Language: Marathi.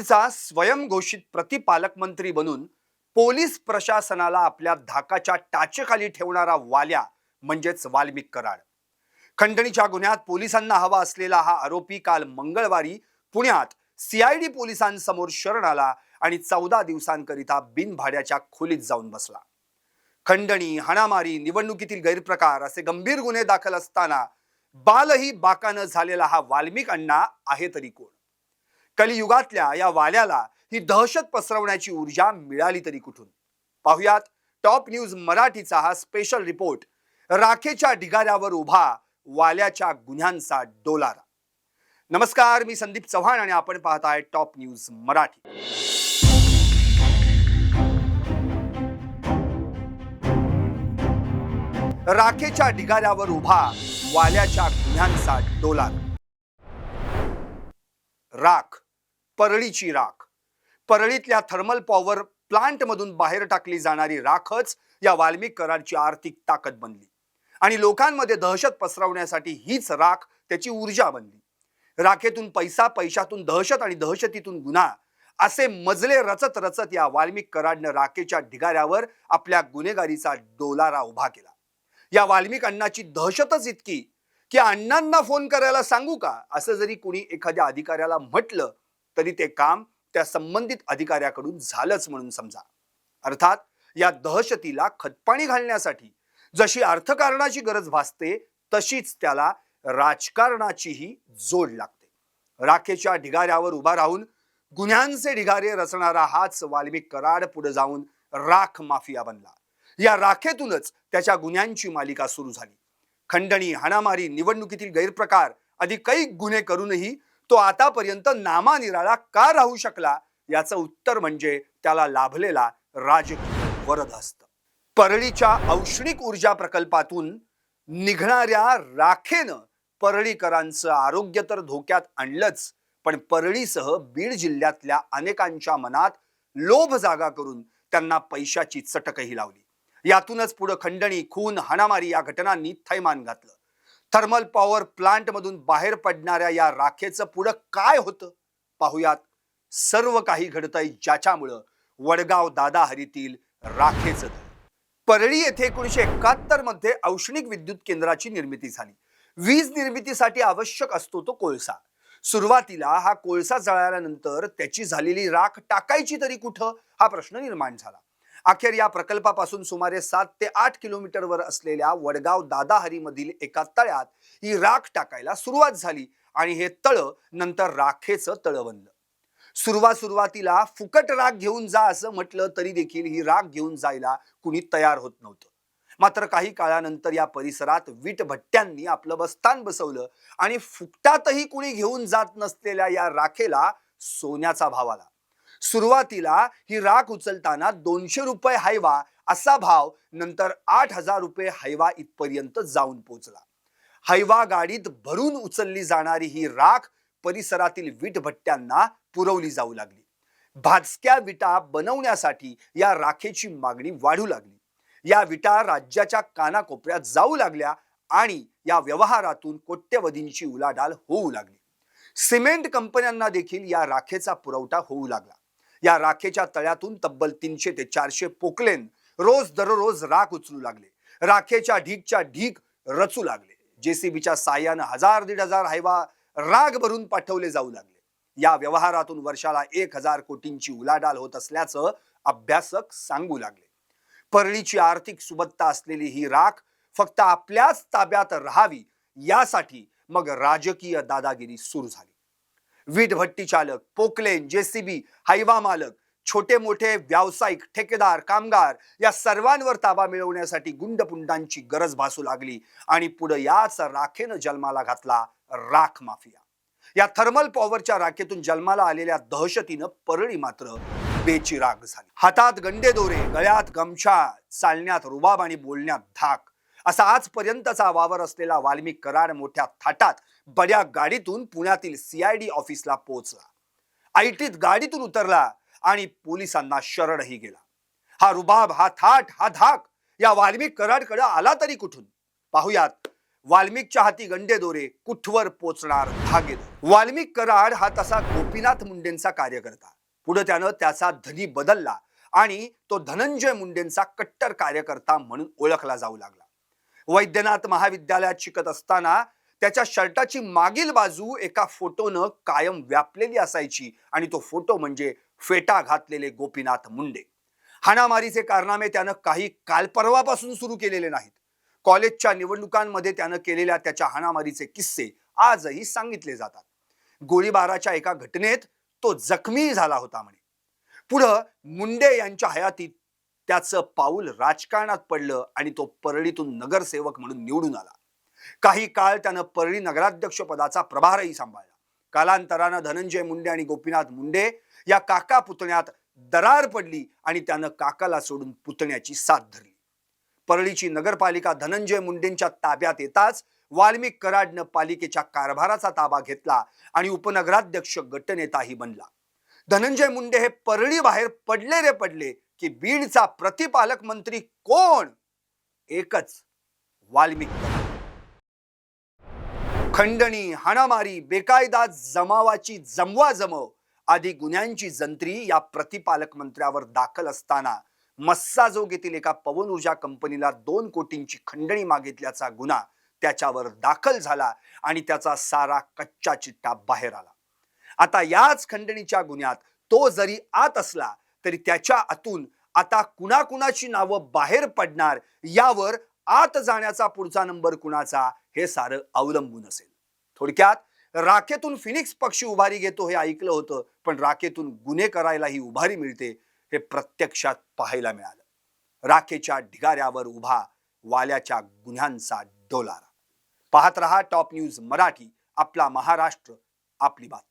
बीडचा स्वयंघोषित प्रतिपालकमंत्री बनून पोलीस प्रशासनाला आपल्या धाकाच्या टाचेखाली ठेवणारा वाल्या म्हणजेच वाल्मिक कराड. खंडणीच्या गुन्ह्यात पोलिसांना हवा असलेला हा आरोपी काल मंगळवारी पुण्यात सीआयडी पोलिसांसमोर शरण आला आणि चौदा दिवसांकरिता बिनभाड्याच्या खोलीत जाऊन बसला. खंडणी हाणामारी निवडणुकीतील गैरप्रकार असे गंभीर गुन्हे दाखल असताना बालही बाकानं झालेला हा वाल्मिक अण्णा आहे तरी कोण? कलियुगातल्या या वाल्याला ही दहशत पसरवण्याची ऊर्जा मिळाली तरी कुठून? पाहुयात टॉप न्यूज मराठीचा हा स्पेशल रिपोर्ट राखेच्या ढिगाऱ्यावर उभा वाल्याच्या गुन्ह्यांचा डोलारा. नमस्कार मी संदीप चव्हाण आणि आपण पाहत आहे टॉप न्यूज मराठी. राखेच्या ढिगाऱ्यावर उभा वाल्याच्या गुन्ह्यांचा डोलार. राख. परळीची राख. परळीतल्या थर्मल पॉवर प्लांट मधून बाहेर टाकली जाणारी राखच या वाल्मिक करारची आर्थिक ताकद बनली. आणि लोकांमध्ये दहशत पसरवण्यासाठी हीच राख त्याची ऊर्जा बनली. राखेतून पैसा पैशातून दहशत आणि दहशतीतून गुन्हा असे मजले रचत रचत या वाल्मिक कराडनं राखेच्या ढिगाऱ्यावर आपल्या गुन्हेगारीचा डोलारा उभा केला. या वाल्मिक अण्णाची दहशतच इतकी की अण्णांना फोन करायला सांगू का? असं जरी कुणी एखाद्या अधिकाऱ्याला म्हटलं तरी ते काम त्या संबंधित अधिकाऱ्याकडून झालंच म्हणून समजा. अर्थात या दहशतीला खतपाणी घालण्यासाठी जशी अर्थकारणाची गरज भासते तशीच त्याला राजकारणाचीही जोड लागते. राखेच्या ढिगाऱ्यावर उभा राहून गुन्ह्यांचे ढिगारे रचणारा हाच वाल्मिक कराड पुढे जाऊन राख माफिया बनला. या राखेतूनच त्याच्या गुन्ह्यांची मालिका सुरू झाली. खंडणी हाणामारी निवडणुकीतील गैरप्रकार आदी कैक गुन्हे करूनही तो आतापर्यंत नामानिराळा का राहू शकला? याचं उत्तर म्हणजे त्याला लाभलेला राजकीय वरद असत परळीच्या औष्णिक ऊर्जा प्रकल्पातून निघणाऱ्या राखेनं परळीकरांचं आरोग्य तर धोक्यात आणलंच पण परळीसह बीड जिल्ह्यातल्या अनेकांच्या मनात लोभ जागा करून त्यांना पैशाची चटकही लावली. यातूनच पुढं खंडणी खून हाणामारी या घटनांनी थैमान घातलं. थर्मल पॉवर प्लांट मधून बाहेर पडणाऱ्या या राखेचं पुढं काय होतं? पाहुयात. सर्व काही घडतंय ज्याच्यामुळं वडगाव दादा हरीतील राखेचं परळी येथे एकोणीशे एकाहत्तरमध्ये औष्णिक विद्युत केंद्राची निर्मिती झाली. वीज निर्मितीसाठी आवश्यक असतो तो कोळसा. सुरुवातीला हा कोळसा जळाल्यानंतर त्याची झालेली राख टाकायची तरी कुठं? हा प्रश्न निर्माण झाला. अखेर या प्रकल्पापासून सुमारे सात ते आठ किलोमीटरवर असलेल्या वडगाव दादाहरी मधील एका तळ्यात ही राख टाकायला सुरुवात झाली आणि हे तळ नंतर राखेचं तळ बनलं. सुरुवात सुरुवातीला फुकट राख घेऊन जा असं म्हटलं तरी देखील ही राख घेऊन जायला कुणी तयार होत नव्हतं. मात्र काही काळानंतर या परिसरात वीट भट्ट्यांनी आपलं बस्तान बसवलं आणि फुकटातही कुणी घेऊन जात नसलेल्या या राखेला सोन्याचा भाव आला. सुरुवातीला ही राख उचलताना दोनशे रुपये हायवा असा भाव नंतर आठ हजार रुपये हायवा इथपर्यंत जाऊन पोहोचला हायवा गाडीत भरून उचलली जाणारी ही राख परिसरातील विटभट्ट्यांना पुरवली जाऊ लागली. भाजक्या विटा बनवण्यासाठी या राखेची मागणी वाढू लागली. या विटा राज्याच्या कानाकोपऱ्यात जाऊ लागल्या आणि या व्यवहारातून कोट्यवधींची उलाढाल होऊ लागली. सिमेंट कंपन्यांना देखील या राखेचा पुरवठा होऊ लागला. या राखेच्या तळ्यातून तब्बल तीनशे ते चारशे पोकलेन रोज दररोज राख उचलू लागले. राखेच्या ढीगच्या ढीग रचू लागले. जेसीबीच्या साह्यानं हजार दीड हजार हायवा राग भरून पाठवले जाऊ लागले. या व्यवहारातून वर्षाला एक हजार कोटींची उलाढाल होत असल्याचं अभ्यासक सांगू लागले. परळीची आर्थिक सुबत्ता असलेली ही राख फक्त आपल्याच ताब्यात राहावी यासाठी मग राजकीय दादागिरी सुरू झाली. वीट भट्टी चालक पोकलेन जेसीबी हायवा मालक छोटे मोठे व्यावसायिक ठेकेदार कामगार या सर्वांवर ताबा मिळवण्यासाठी गुंडपुंडांची गरज भासू लागली आणि पुढे याच राखेनं जन्माला घातला राख माफिया. या थर्मल पॉवरच्या राखेतून जन्माला आलेल्या दहशतीनं परळी मात्र बेचिराग झाली. हातात गंडे दोरे गळ्यात गमछा चालण्यात रुबाब आणि बोलण्यात धाक असा आजपर्यंतचा वावर असलेला वाल्मिक कराड मोठ्या थाटात बड्या गाडीतून पुण्यातील सीआयडी ऑफिसला पोहोचला. आयटीत गाडीतून उतरला आणि पोलिसांना शरणही गेला. हा रुबाब हा थाट हा धाक या वाल्मिक कराडकडे आला तरी कुठून? पाहुयात वाल्मिकच्या हाती गंडे दोरे कुठवर पोचणार धागे वाल्मिक कराड हा तसा गोपीनाथ मुंडेंचा कार्यकर्ता. पुढे त्यानं त्याचा धनी बदलला आणि तो धनंजय मुंडेंचा कट्टर कार्यकर्ता म्हणून ओळखला जाऊ लागला. वैद्यनाथ महाविद्यालयात शिकत असताना त्याच्या शर्टाची मागील बाजू एका फोटोनं कायम व्यापलेली असायची आणि तो फोटो म्हणजे फेटा घातलेले गोपीनाथ मुंडे. हाणामारीचे कारनामे त्यानं काही कालपर्वापासून सुरू केलेले नाहीत. कॉलेजच्या निवडणुकांमध्ये त्यानं केलेल्या त्याच्या हाणामारीचे किस्से आजही सांगितले जातात. गोळीबाराच्या एका घटनेत तो जखमी झाला होता म्हणे. पुढं मुंडे यांच्या हयातीत त्याचं पाऊल राजकारणात पडलं आणि तो परळीतून नगरसेवक म्हणून निवडून आला. काही काळ त्यानं परळी नगराध्यक्ष पदाचा प्रभारही सांभाळला. कालांतरानं धनंजय मुंडे आणि गोपीनाथ मुंडे या काका पुतण्यात दरार पडली आणि त्यानं काकाला सोडून पुतण्याची साथ धरली. परळीची नगरपालिका धनंजय मुंडेंच्या ताब्यात येताच वाल्मिक कराडनं पालिकेच्या कारभाराचा ताबा घेतला आणि उपनगराध्यक्ष गटनेताही बनला. धनंजय मुंडे हे परळी बाहेर पडले रे पडले की बीडचा प्रतिपालक मंत्री कोण? एकच वाल्मिक. खंडणी हाणामारी बेकायदा जमावाची जमवा जमव आदी गुन्ह्यांची जंत्री या प्रतिपालक मंत्र्यावर दाखल असताना मस्साजोग येथील एका पवन ऊर्जा कंपनीला दोन कोटींची खंडणी मागितल्याचा गुन्हा त्याच्यावर दाखल झाला आणि त्याचा सारा कच्चा चिट्टा बाहेर आला. आता याच खंडणीच्या गुन्ह्यात तो जरी आत असला तरी त्याच्या आतून आता कुणाकुणाची नावं बाहेर पडणार यावर आत जाण्याचा पुढचा नंबर कुणाचा हे सारं अवलंबून असेल. थोडक्यात राखेतून फिनिक्स पक्षी उभारी घेतो हे ऐकलं होतं पण राखेतून गुन्हे करायलाही उभारी मिळते हे प्रत्यक्षात पाहायला मिळालं. राखेच्या ढिगाऱ्यावर उभा वाल्याच्या गुन्ह्यांचा डोलारा. पाहत रहा टॉप न्यूज मराठी आपला महाराष्ट्र आपली बात